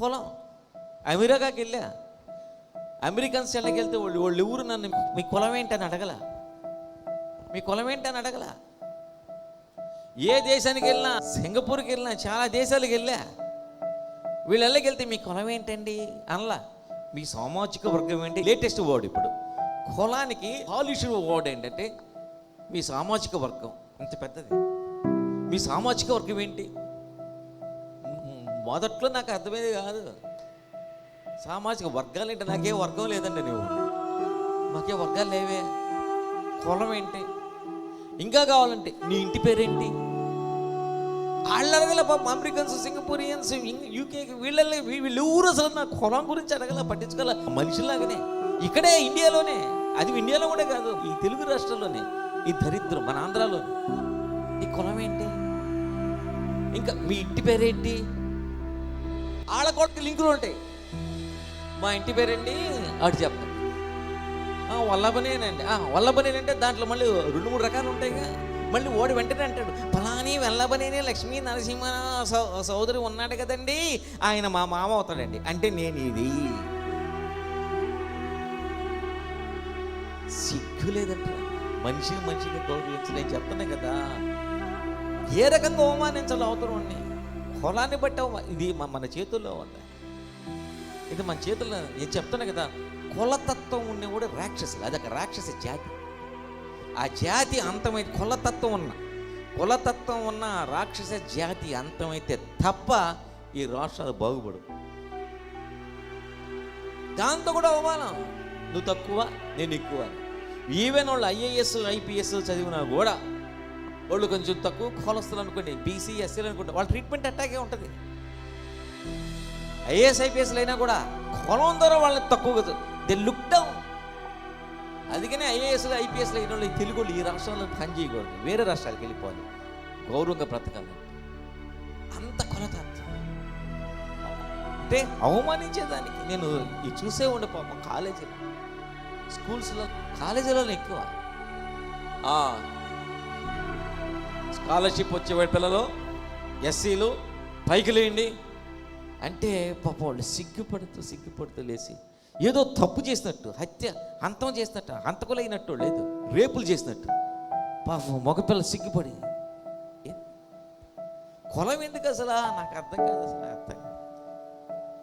కులం. అమెరికాకి వెళ్ళా. అమెరికన్స్ ఎళ్ళకి వెళ్తే వాళ్ళు వాళ్ళు ఎవరు నన్ను మీ కులం ఏంటని అడగల? మీ కులం ఏంటని అడగల? ఏ దేశానికి వెళ్ళినా సింగపూర్కి వెళ్ళినా చాలా దేశాలకు వెళ్ళా. వీళ్ళు వెళ్తే మీ కులం ఏంటండి? అనలా. మీ సామాజిక వర్గం ఏంటి? లేటెస్ట్ వర్డ్ ఇప్పుడు. కులానికి పాలిష్ వర్డ్ ఏంటంటే మీ సామాజిక వర్గం. ఇంత పెద్దది. మీ సామాజిక వర్గం ఏంటి? మొదట్లో నాకు అర్థమయ్యేది కాదు. సామాజిక వర్గాలు ఏంటి నాకే వర్గం లేదండి నువ్వు మాకే వర్గాలు లేవే. కులం ఏంటి? ఇంకా కావాలంటే నీ ఇంటి పేరేంటి? వాళ్ళు అడగల పాపం అమెరికన్స్ సింగపూరియన్స్ యూకే వీళ్ళ వీళ్ళు ఊరు అసలు నా కులం గురించి అడగల పట్టించుకోవాల మనిషిలాగానే ఇక్కడే ఇండియాలోనే. అది ఇండియాలో కూడా కాదు ఈ తెలుగు రాష్ట్రాల్లోనే ఈ దరిద్రం మన ఆంధ్రాలోనే. నీ కులం ఏంటి? ఇంకా మీ ఇంటి పేరేంటి? ఆళ్ళ లింకులు ఉంటాయి. మా ఇంటి పేరండి అటు చెప్పండి. వల్లభనేనండి. వల్లభనేనంటే దాంట్లో మళ్ళీ రెండు మూడు రకాలు ఉంటాయిగా. మళ్ళీ ఓడి వెంటనే అంటాడు ఫలాని వల్లభనేనే లక్ష్మీ నరసింహ సోదరి ఉన్నాడు కదండి ఆయన మా మామ అవుతాడండి. అంటే నేను ఇది. సిగ్గు లేదంట. మనిషిని మనిషిగా గౌరవించలేదు చెప్తున్నా కదా. ఏ రకంగా అవమానించాలి అవతరం కులాన్ని బట్టి ఇది మన చేతుల్లో ఉంది. ఇది మన చేతుల్లో నేను చెప్తున్నా కదా కులతత్వం ఉండే కూడా రాక్షసులు అదొక రాక్షస జాతి. ఆ జాతి అంతమైతే కులతత్వం ఉన్న కులతత్వం ఉన్న ఆ రాక్షస జాతి అంతమైతే తప్ప ఈ రాష్ట్రాలు బాగుపడు దాంతో కూడా అవమానం. నువ్వు తక్కువ నేను ఎక్కువ ఈవెన్ వాళ్ళు ఐఏఎస్ ఐపీఎస్ చదివినా కూడా వాళ్ళు కొంచెం తక్కువ కోలస్తులు అనుకోండి బీసీ ఎస్సీలు అనుకుంటా వాళ్ళ ట్రీట్మెంట్ అట్టాగే ఉంటుంది. ఐఏఎస్ ఐపీఎస్లు అయినా కూడా కులం ద్వారా వాళ్ళని తక్కువ దే లుక్ డౌన్ అందుకనే ఐఏఎస్లు ఐపీఎస్లు అయిన వాళ్ళు తెలుగు వాళ్ళు ఈ రాష్ట్రంలో పని చేయకూడదు. వేరే రాష్ట్రాలకు వెళ్ళిపోవాలి. గౌరవంగా బ్రతకాలి. అంత కొలత అంటే అవమానించేదానికి. నేను ఇది చూసే ఉండే పాపం కాలేజీలో. స్కూల్స్లో కాలేజీలో ఎక్కువ. ఆ, స్కాలర్షిప్ వచ్చే పిల్లలు ఎస్సీలు పైకి లేండి అంటే పాప వాళ్ళు సిగ్గుపడుతూ సిగ్గుపడుతూ లేచి ఏదో తప్పు చేసినట్టు హత్య హంతం చేసినట్టు హంతకులైనట్టు లేదు రేపులు చేసినట్టు. పాపం మగపిల్ల సిగ్గుపడి ఏ? కులం ఎందుకు అసలు? నాకు అర్థం కాదు అసలు అర్థం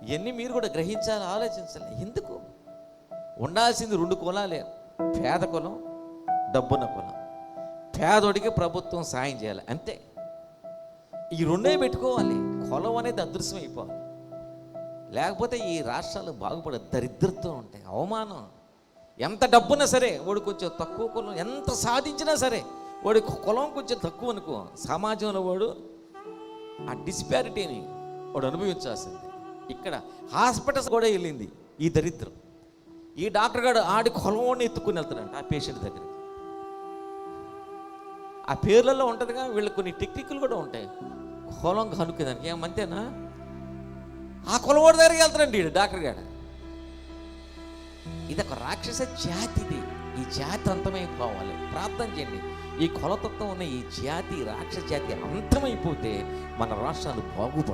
ఇవన్నీ మీరు కూడా గ్రహించాలి ఆలోచించాలి. ఎందుకు? ఉండాల్సింది రెండు కులాలే పేద కులం డబ్బున్న కులం. పేదోడికి ప్రభుత్వం సాయం చేయాలి అంతే. ఈ రెండే పెట్టుకోవాలి. కులం అనేది అదృశ్యం అయిపోవాలి. లేకపోతే ఈ రాష్ట్రాలు బాగుపడే దరిద్రత్వం ఉంటాయి అవమానం. ఎంత డబ్బున్నా సరే వాడు కొంచెం తక్కువ కులం ఎంత సాధించినా సరే వాడి కులం కొంచెం తక్కువ అనుకో సమాజంలో వాడు ఆ డిస్పారిటీని వాడు అనుభవించాల్సింది. ఇక్కడ హాస్పిటల్స్ కూడా వెళ్ళింది ఈ దరిద్రం. ఈ డాక్టర్ గారు ఆడి కులం ఎత్తుకుని వెళ్తాడంట ఆ పేషెంట్ దగ్గరికి. ఆ పేర్లలో ఉంటుందిగా వీళ్ళకి కొన్ని టెక్నిక్లు కూడా ఉంటాయి. కులం కనుక్కేదానికి ఏమంతేనా ఆ కులవాడి దగ్గరికి వెళ్తారండి వీడు డాక్టర్ గారు ఇది ఒక రాక్షస జాతి ఇది. ఈ జాతి అంతమైపోవాలి. ప్రార్థన చేయండి. ఈ కులతత్వం ఉన్న ఈ జాతి రాక్షస జాతి అంతమైపోతే మన రాష్ట్రాలు బాగుపడతాయి.